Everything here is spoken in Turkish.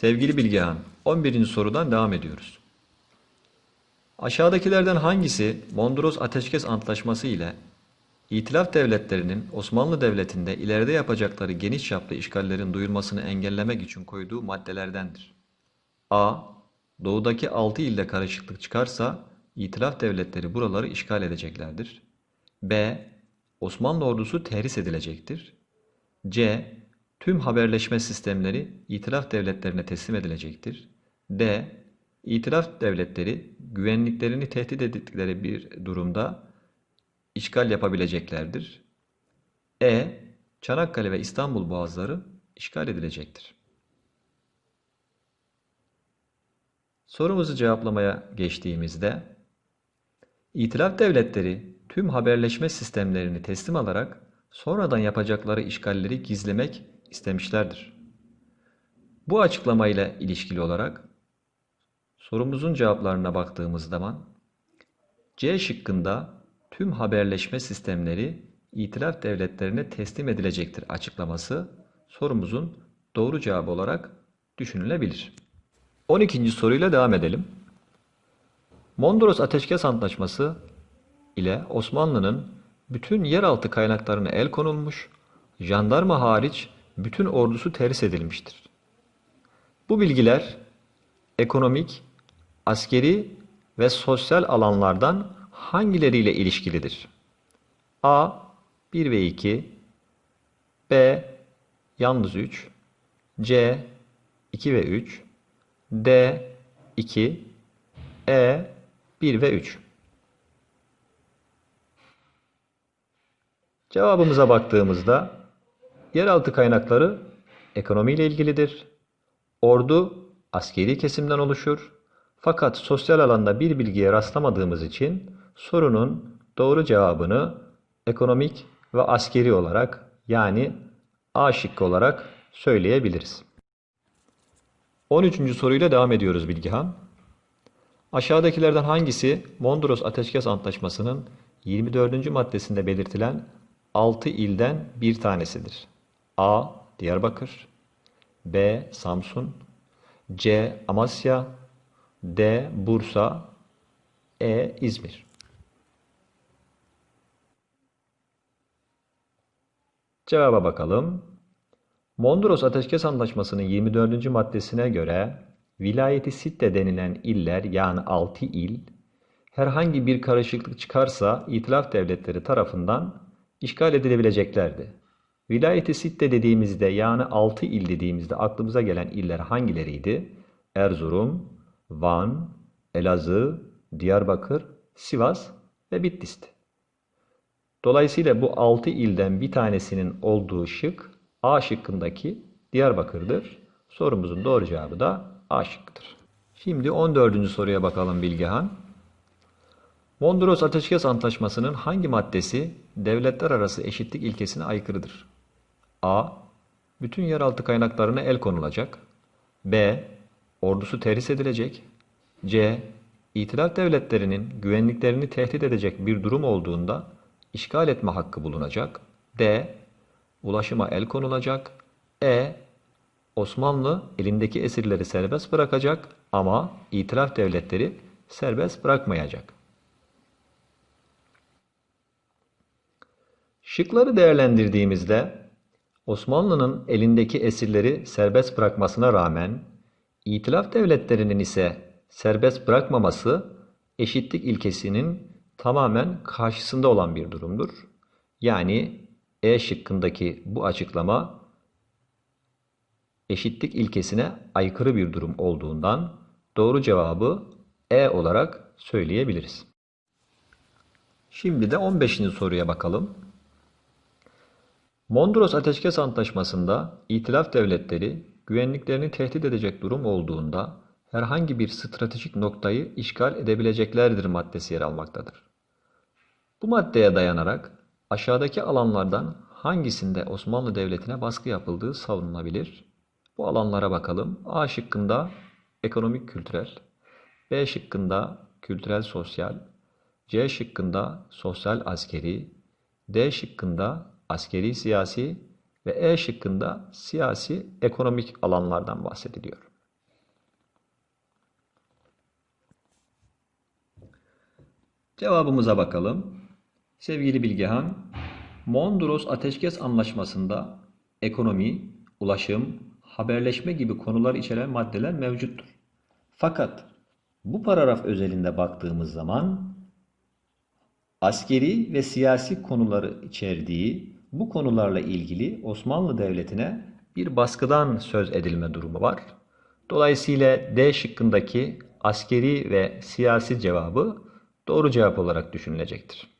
Sevgili Bilgehan, 11. sorudan devam ediyoruz. Aşağıdakilerden hangisi Mondros Ateşkes Antlaşması ile İtilaf devletlerinin Osmanlı Devleti'nde ileride yapacakları geniş çaplı işgallerin duyulmasını engellemek için koyduğu maddelerdendir? A. Doğudaki 6 ilde karışıklık çıkarsa İtilaf devletleri buraları işgal edeceklerdir. B. Osmanlı ordusu terhis edilecektir. C. Tüm haberleşme sistemleri İtilaf devletlerine teslim edilecektir. D. İtilaf devletleri güvenliklerini tehdit ettikleri bir durumda işgal yapabileceklerdir. E. Çanakkale ve İstanbul boğazları işgal edilecektir. Sorumuzu cevaplamaya geçtiğimizde, İtilaf devletleri tüm haberleşme sistemlerini teslim alarak sonradan yapacakları işgalleri gizlemek istemişlerdir. Bu açıklamayla ilişkili olarak sorumuzun cevaplarına baktığımız zaman C şıkkında tüm haberleşme sistemleri itilaf devletlerine teslim edilecektir açıklaması sorumuzun doğru cevabı olarak düşünülebilir. 12. soruyla devam edelim. Mondros Ateşkes Antlaşması ile Osmanlı'nın bütün yeraltı kaynaklarına el konulmuş, jandarma hariç bütün ordusu terhis edilmiştir. Bu bilgiler ekonomik, askeri ve sosyal alanlardan hangileriyle ilişkilidir? A. 1 ve 2 B. Yalnız 3 C. 2 ve 3 D. 2 E. 1 ve 3 Cevabımıza baktığımızda yeraltı kaynakları ekonomiyle ilgilidir. Ordu askeri kesimden oluşur. Fakat sosyal alanda bir bilgiye rastlamadığımız için sorunun doğru cevabını ekonomik ve askeri olarak yani A şıkkı olarak söyleyebiliriz. 13. soruyla devam ediyoruz Bilgihan. Aşağıdakilerden hangisi Mondros Ateşkes Antlaşması'nın 24. maddesinde belirtilen 6 ilden bir tanesidir? A. Diyarbakır B. Samsun C. Amasya D. Bursa E. İzmir Cevaba bakalım. Mondros Ateşkes Antlaşması'nın 24. maddesine göre vilayeti sitte denilen iller yani 6 il herhangi bir karışıklık çıkarsa itilaf devletleri tarafından işgal edilebileceklerdi. Vilayeti sitte dediğimizde yani 6 il dediğimizde aklımıza gelen iller hangileriydi? Erzurum, Van, Elazığ, Diyarbakır, Sivas ve Bitlis'ti. Dolayısıyla bu 6 ilden bir tanesinin olduğu şık A şıkkındaki Diyarbakır'dır. Sorumuzun doğru cevabı da A şıkkıdır. Şimdi 14. soruya bakalım Bilgehan. Mondros Ateşkes Antlaşması'nın hangi maddesi devletler arası eşitlik ilkesine aykırıdır? A. Bütün yeraltı kaynaklarına el konulacak. B. Ordusu terhis edilecek. C. İtilaf devletlerinin güvenliklerini tehdit edecek bir durum olduğunda işgal etme hakkı bulunacak. D. Ulaşıma el konulacak. E. Osmanlı elindeki esirleri serbest bırakacak ama itilaf devletleri serbest bırakmayacak. Şıkları değerlendirdiğimizde Osmanlı'nın elindeki esirleri serbest bırakmasına rağmen İtilaf devletlerinin ise serbest bırakmaması eşitlik ilkesinin tamamen karşısında olan bir durumdur. Yani E şıkkındaki bu açıklama eşitlik ilkesine aykırı bir durum olduğundan doğru cevabı E olarak söyleyebiliriz. Şimdi de 15. soruya bakalım. Mondros Ateşkes Antlaşması'nda İtilaf devletleri güvenliklerini tehdit edecek durum olduğunda herhangi bir stratejik noktayı işgal edebileceklerdir maddesi yer almaktadır. Bu maddeye dayanarak aşağıdaki alanlardan hangisinde Osmanlı Devleti'ne baskı yapıldığı savunulabilir? Bu alanlara bakalım. A şıkkında ekonomik kültürel, B şıkkında kültürel sosyal, C şıkkında sosyal askeri, D şıkkında askeri siyasi ve E şıkkında siyasi ekonomik alanlardan bahsediliyor. Cevabımıza bakalım. Sevgili Bilgehan, Mondros Ateşkes Anlaşması'nda ekonomi, ulaşım, haberleşme gibi konular içeren maddeler mevcuttur. Fakat bu paragraf özelinde baktığımız zaman askeri ve siyasi konuları içerdiği bu konularla ilgili Osmanlı Devleti'ne bir baskıdan söz edilme durumu var. Dolayısıyla D şıkkındaki askeri ve siyasi cevabı doğru cevap olarak düşünülecektir.